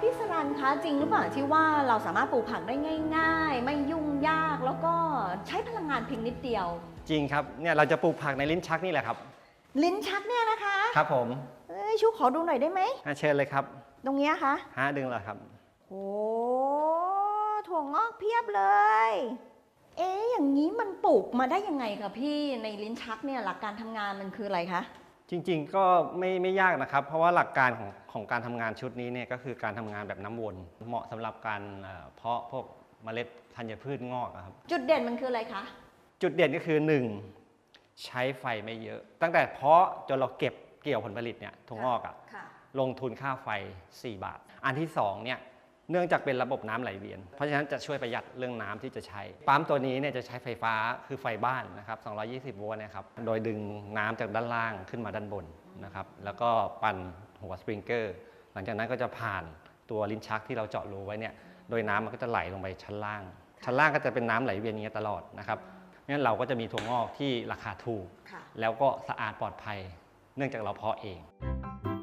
พี่สรันคะจริงหรือเปล่าที่ว่าเราสามารถปลูกผักได้ง่าย ๆ ไม่ยุ่งยากแล้วก็ใช้พลังงานเพียงนิดเดียว จริงครับเนี่ยเราจะปลูกผักในลิ้นชักนี่แหละครับ ลิ้นชักเนี่ยนะคะครับผมเอ้ยชูขอดูหน่อยได้ไหมอะเชิญเลยครับตรงเนี้ยคะฮะดึงเลยครับ โอ้ถั่วงอกเพียบเลย เอ๊ะอย่างนี้มันปลูกมาได้ยังไงคะพี่ในลิ้นชักเนี่ยหลักการทำงานมันคืออะไรคะ จริงๆก็ไม่ไม่ยากนะครับ เพราะว่าหลักการของของการทำงานชุดนี้เนี่ยก็คือการทำงานแบบน้ำวน เหมาะสำหรับการเอ่อเพาะพวกเมล็ดธัญพืชงอกอะครับ จุดเด่นมันคืออะไรคะ จุดเด่นก็คือ 1 ใช้ไฟไม่เยอะ ตั้งแต่เพาะจนเราเก็บเกี่ยวผลผลิตเนี่ยถั่วงอกอะค่ะ ลงทุนค่าไฟ 4 บาท อันที่2เนี่ย เนื่องจากเป็นระบบน้ำไหลเวียน เพราะฉะนั้นจะช่วยประหยัดเรื่องน้ำที่จะใช้ ปั๊มตัวนี้เนี่ยจะใช้ไฟฟ้าคือไฟบ้านนะครับ 220 โวลต์นะครับ โดยดึงน้ำจากด้านล่างขึ้นมาด้านบนนะครับ แล้วก็ปั่นหัวสปริงเกอร์ หลังจากนั้นก็จะผ่านตัวลิ้นชักที่เราเจาะรูไว้เนี่ย โดยน้ำมันก็จะไหลลงไปชั้นล่าง ชั้นล่างก็จะเป็นน้ำไหลเวียนอย่างเงี้ยตลอดนะครับงั้นเราก็จะมีถั่วงอกที่ราคาถูกค่ะแล้วก็สะอาดปลอดภัย เนื่องจากเราเพาะเอง